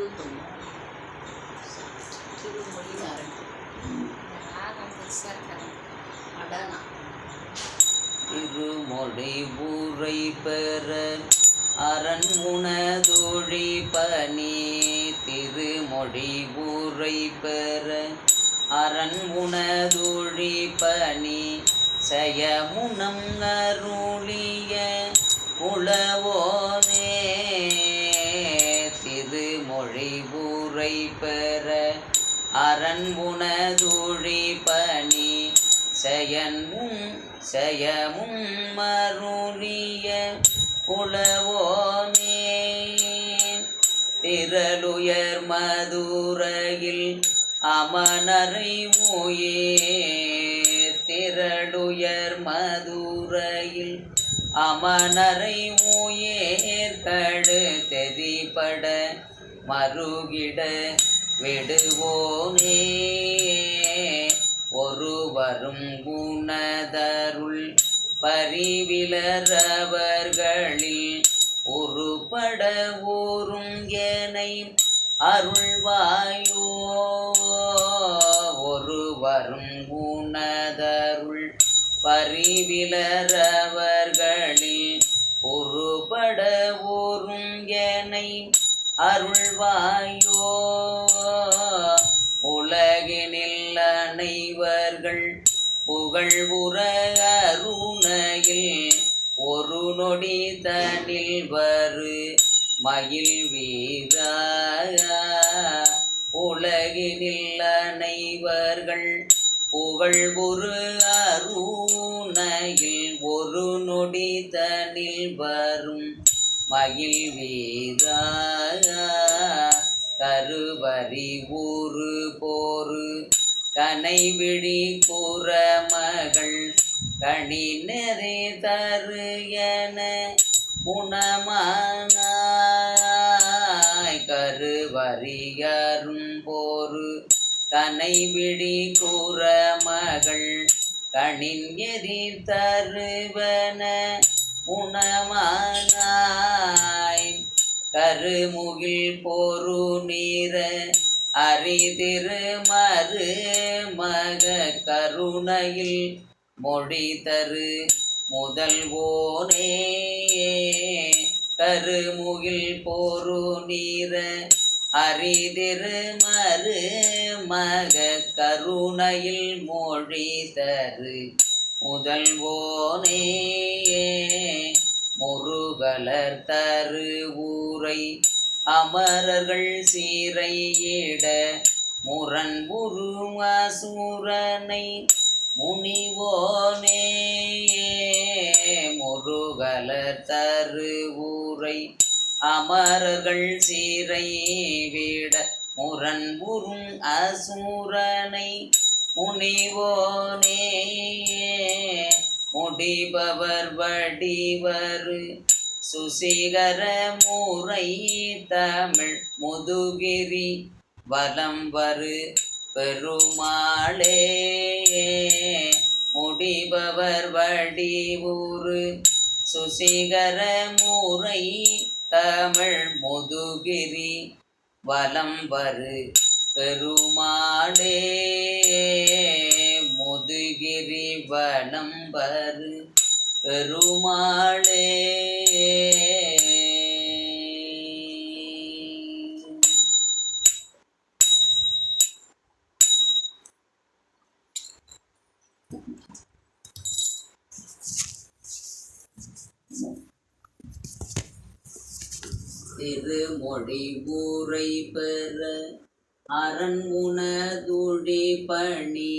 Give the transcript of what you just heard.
சிறு தொழில் சிறு மொழி அரங்கு ஆகம் பெருசாக இருக்கிறேன் அடனா திருமொழி ஊரை பெற அரண்முனதொழி பணி திருமொழி ஊரை பெற அரண்முனதொழி பணி செயமுனம் அருளிய உளவோர் உரை பெற அரண் பணி செயமும் செயமும் மருளிய உளவோனே திரளுயர் மதுரையில் அமனரை மொயே திரளுயர் மதுரையில் அமனரை மூயேற்கடு மறுகிட விடுவோனே ஒருவரும் குணதருள் பரிவிலரவர்களில் உருபட ஊரும் எனை அருள்வாயோ. ஒருவரும் குணதருள் பரிவிலரவர்களில் உருபட ஊரும் எனை அருள்வாயோ. உலகினில் அனைவர்கள் புகழ் உற அருணையில் ஒரு நொடி தனில் வரு மயில் வீரா. உலகினில் அனைவர்கள் புகழ் ஒரு அருணையில் ஒரு நொடி தனில் வரும் மகிழ் வீரா கருவறி ஊறு போரு. கனைவிழி புறமகள் கனி நெறி தரு என உணமானாய் கருவறியரும் போரு கனைவிழி கூறமகள் கணின் எரி தருவன உணமானாய் கருமுகில் போரு நீர அரிதிரு மறு மக கருணையில் மொழி தரு முதல்வோனே. கருமுகில் போரு நீர அரிதிரு மறு மக கருணையில் மொழி தரு முதல்வோனே முருகலர் தரு ஊரை அமரர்கள் சீரையிட முரண் உருவசூரனை முனிவோனே முருகலர் தரு ஊரை அமரர்கள் சீரை விட முரண் உறும் அசூரனை முனிவோனே முடிபவர் வடிவரு. சுசிகர மூரை தமிழ் முதுகிரி. வலம் வரு பெருமாளே. முடிபவர் வடிவூரு சுசிகர மூரை தமிழ் முதுகிரி. வலம் வரு பெருமாளே. முதுகிரி வலம் வரு பெருமாளே. திருமொழி ஊரை பெற அரண் உணதுழி பணி.